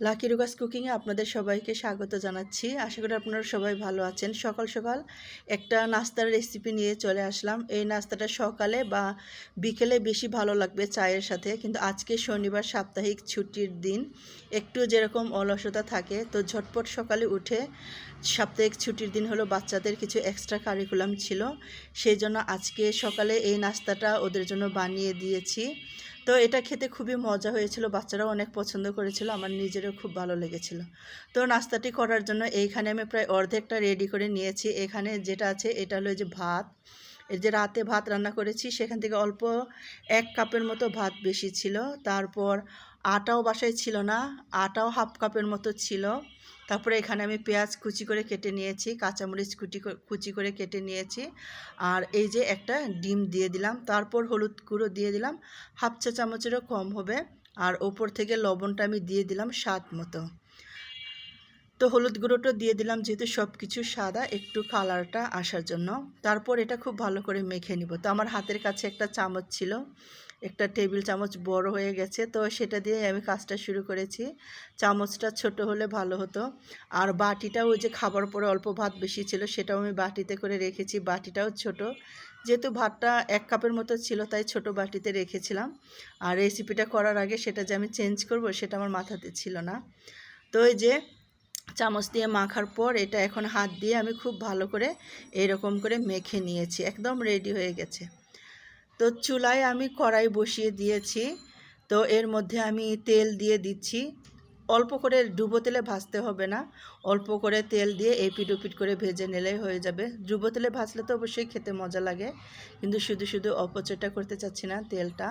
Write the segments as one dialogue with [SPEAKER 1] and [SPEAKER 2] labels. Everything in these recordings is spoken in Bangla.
[SPEAKER 1] লাকি রুগাস কুকিংয়ে আপনাদের সবাইকে স্বাগত জানাচ্ছি। আশা করি আপনারা সবাই ভালো আছেন। সকাল সকাল একটা নাস্তার রেসিপি নিয়ে চলে আসলাম। এই নাস্তাটা সকালে বা বিকেলে বেশি ভালো লাগবে চায়ের সাথে। কিন্তু আজকে শনিবার সাপ্তাহিক ছুটির দিন। একটু যেরকম অলসতা থাকে, তো ঝটপট সকালে উঠে সাপ্তাহিক ছুটির দিন হলো বাচ্চাদের কিছু এক্সট্রা কারিকুলাম ছিল। সেই জন্য আজকে সকালে এই নাস্তাটা ওদের জন্য বানিয়ে দিয়েছি। তো এটা খেতে খুবই মজা হয়েছিল, বাচ্চারাও অনেক পছন্দ করেছিল, আমার নিজেরও খুব ভালো লেগেছিল। তো নাস্তাটি করার জন্য এইখানে আমি প্রায় অর্ধেকটা রেডি করে নিয়েছি, এখানে যেটা আছে এটা হলো যে ভাত, এই যে রাতে ভাত রান্না করেছি, সেখান থেকে অল্প এক কাপের মতো ভাত বেশি ছিল, তারপর আটাও বাসায় ছিল না, আটাও হাফ কাপের মতো ছিল। তারপরে এখানে আমি পেঁয়াজ কুচি করে কেটে নিয়েছি, কাঁচামরিচ কুচি কুচি করে কেটে নিয়েছি। আর এই যে একটা ডিম দিয়ে দিলাম, তারপর হলুদ গুঁড়ো দিয়ে দিলাম, হাফ চা চামচেরও কম হবে। আর ওপর থেকে লবণটা আমি দিয়ে দিলাম স্বাদ মতো। তো হলুদ গুঁড়োটা দিয়ে দিলাম যেহেতু সব কিছু সাদা, একটু কালারটা আসার জন্য। তারপর এটা খুব ভালো করে মেখে নিব। তো আমার হাতের কাছে একটা চামচ ছিল। একটা টেবিল চামচ বড় হয়ে গেছে, তো সেটা দিয়ে আমি কাজটা শুরু করেছি। চামচটা ছোট হলে ভালো হতো। আর বাটিটাও যে খাবার পরে অল্প ভাত বেশি ছিল, সেটাও আমি বাটিতে করে রেখেছি। বাটিটাও ছোট। যেহেতু ভাতটা এক কাপের মতো ছিল, তাই ছোট বাটিতে রেখেছিলাম। আর রেসিপিটা করার আগে সেটা যে আমি চেঞ্জ করব, সেটা আমার মাথাতে ছিল না। তো এই যে চামচ দিয়ে মাখার পর এটা এখন হাত দিয়ে আমি খুব ভালো করে এরকম করে মেখে নিয়েছি। একদম রেডি হয়ে গেছে। তো চুলায় আমি কড়াই বসিয়ে দিয়েছি। তো এর মধ্যে আমি তেল দিয়ে দিচ্ছি। অল্প করে ডুবো তেলে ভাজতে হবে না। অল্প করে তেল দিয়ে এপিট ওপিট করে ভেজে নিলেই হয়ে যাবে। ডুবো তেলে ভাজলে তো অবশ্যই খেতে মজা লাগে। কিন্তু শুধু শুধু অপচয়টা করতে চাচ্ছি না তেলটা।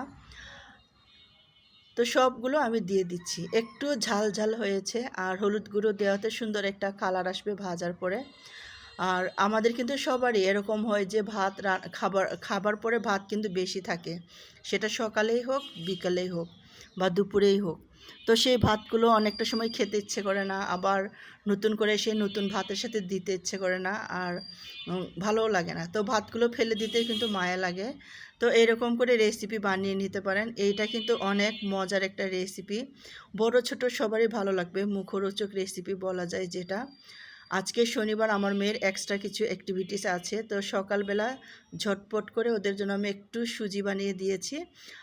[SPEAKER 1] তো সবগুলো আমি দিয়ে দিচ্ছি। একটু ঝাল ঝাল হয়েছে। আর হলুদ গুঁড়ো দেওয়াতে সুন্দর একটা কালার আসবে ভাজার পরে। আর আমাদের কিন্তু সবারই এরকম হয় যে ভাত খাবার খাবার পরে ভাত কিন্তু বেশি থাকে। সেটা সকালেই হোক, বিকালেই হোক বা দুপুরেই হোক। তো সেই ভাতগুলো অনেকটা সময় খেতে ইচ্ছে করে না, আবার নতুন করে সেই নতুন ভাতের সাথে দিতে ইচ্ছে করে না আর ভালোও লাগে না। তো ভাতগুলো ফেলে দিতেই কিন্তু মায়া লাগে। তো এরকম করে রেসিপি বানিয়ে নিতে পারেন। এইটা কিন্তু অনেক মজার একটা রেসিপি বড় ছোট সবারই ভালো লাগবে। মুখরোচক রেসিপি বলা যায় যেটা। আজকে শনিবার আমার মেয়ের এক্সট্রা কিছু অ্যাক্টিভিটিস আছে, তো সকালবেলা ঝটপট করে ওদের জন্য আমি একটু সুজি বানিয়ে দিয়েছি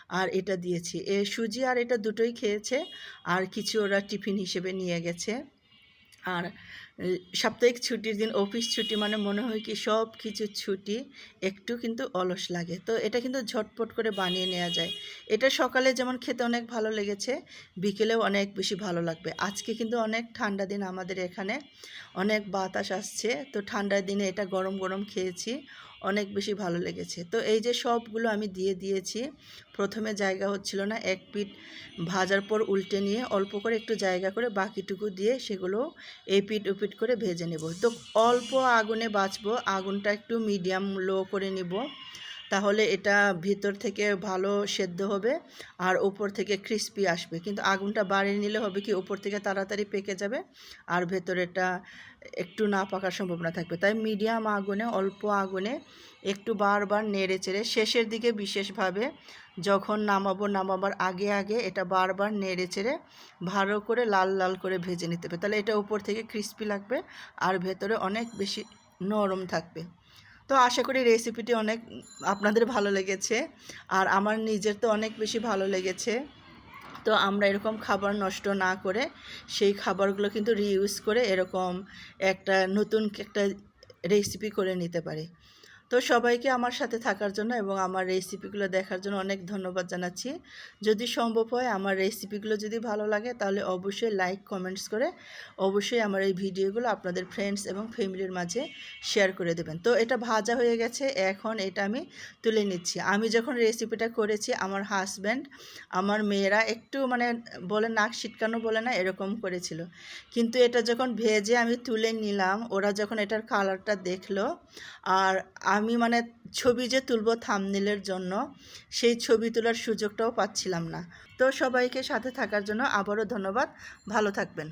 [SPEAKER 1] আর এটা দিয়েছি। এ সুজি আর এটা দুটোই খেয়েছে, আর কিছু ওরা টিফিন হিসেবে নিয়ে গেছে। আর সাপ্তাহিক ছুটির দিন অফিস ছুটি মানে মনে হয় কি সব কিছু ছুটি একটু কিন্তু অলস লাগে। তো এটা কিন্তু ঝটপট করে বানিয়ে নেওয়া যায়। এটা সকালে যেমন খেতে অনেক ভালো লেগেছে, বিকেলেও অনেক বেশি ভালো লাগবে। আজকে কিন্তু অনেক ঠান্ডা দিন আমাদের এখানে, অনেক বাতাস আসছে। তো ঠান্ডার দিনে এটা গরম গরম খেয়েছি, অনেক বেশি ভালো লেগেছে। তো এই যে সবগুলো আমি দিয়ে দিয়েছি, প্রথমে জায়গা হচ্ছিল না, এক পিঠ ভাজার পর উল্টে নিয়ে অল্প করে একটু জায়গা করে বাকিটুকু দিয়ে সেগুলো এই পিঠ উপিট করে ভেজে নেব। তো অল্প আগুনে বাঁচবো আগুনটা একটু মিডিয়াম লো করে নিব। তাহলে এটা ভিতর থেকে ভালো সেদ্ধ হবে আর ওপর থেকে ক্রিস্পি আসবে। কিন্তু আগুনটা বাড়িয়ে নিলে হবে কি ওপর থেকে তাড়াতাড়ি পেকে যাবে আর ভেতরেটা একটু না পাকার সম্ভাবনা থাকবে। তাই মিডিয়াম আগুনে, অল্প আগুনে একটু বারবার নেড়ে চেড়ে শেষের দিকে বিশেষভাবে যখন নামাবো, নামাবার আগে আগে এটা বারবার নেড়ে চেড়ে ভালো করে লাল লাল করে ভেজে নিতে হবে। তাহলে এটা উপর থেকে ক্রিস্পি লাগবে আর ভেতরে অনেক বেশি নরম থাকবে। তো আশা করি রেসিপিটি অনেক আপনাদের ভালো লেগেছে। আর আমার নিজের তো অনেক বেশি ভালো লেগেছে। তো আমরা এরকম খাবার নষ্ট না করে সেই খাবারগুলো কিন্তু রিউজ করে এরকম একটা নতুন একটা রেসিপি করে নিতে পারি। তো সবাইকে আমার সাথে থাকার জন্য এবং আমার রেসিপিগুলো দেখার জন্য অনেক ধন্যবাদ জানাচ্ছি। যদি সম্ভব হয় আমার রেসিপিগুলো যদি ভালো লাগে তাহলে অবশ্যই লাইক কমেন্টস করে অবশ্যই আমার এই ভিডিওগুলো আপনাদের ফ্রেন্ডস এবং ফ্যামিলির মাঝে শেয়ার করে দেবেন। তো এটা ভাজা হয়ে গেছে, এখন এটা আমি তুলে নিচ্ছি। আমি যখন রেসিপিটা করেছি, আমার হাজব্যান্ড আমার মেয়েরা একটু মানে বলে নাক ছিটকানো বলে না, এরকম করেছিল। কিন্তু এটা যখন ভেজে আমি তুলে নিলাম, ওরা যখন এটার কালারটা দেখল, আর আমি মানে ছবি যে তুলব থামনিলের জন্য, সেই ছবি তোলার সুযোগটাও পাচ্ছিলাম না। তো সবাইকে সাথে থাকার জন্য আবারও ধন্যবাদ। ভালো থাকবেন।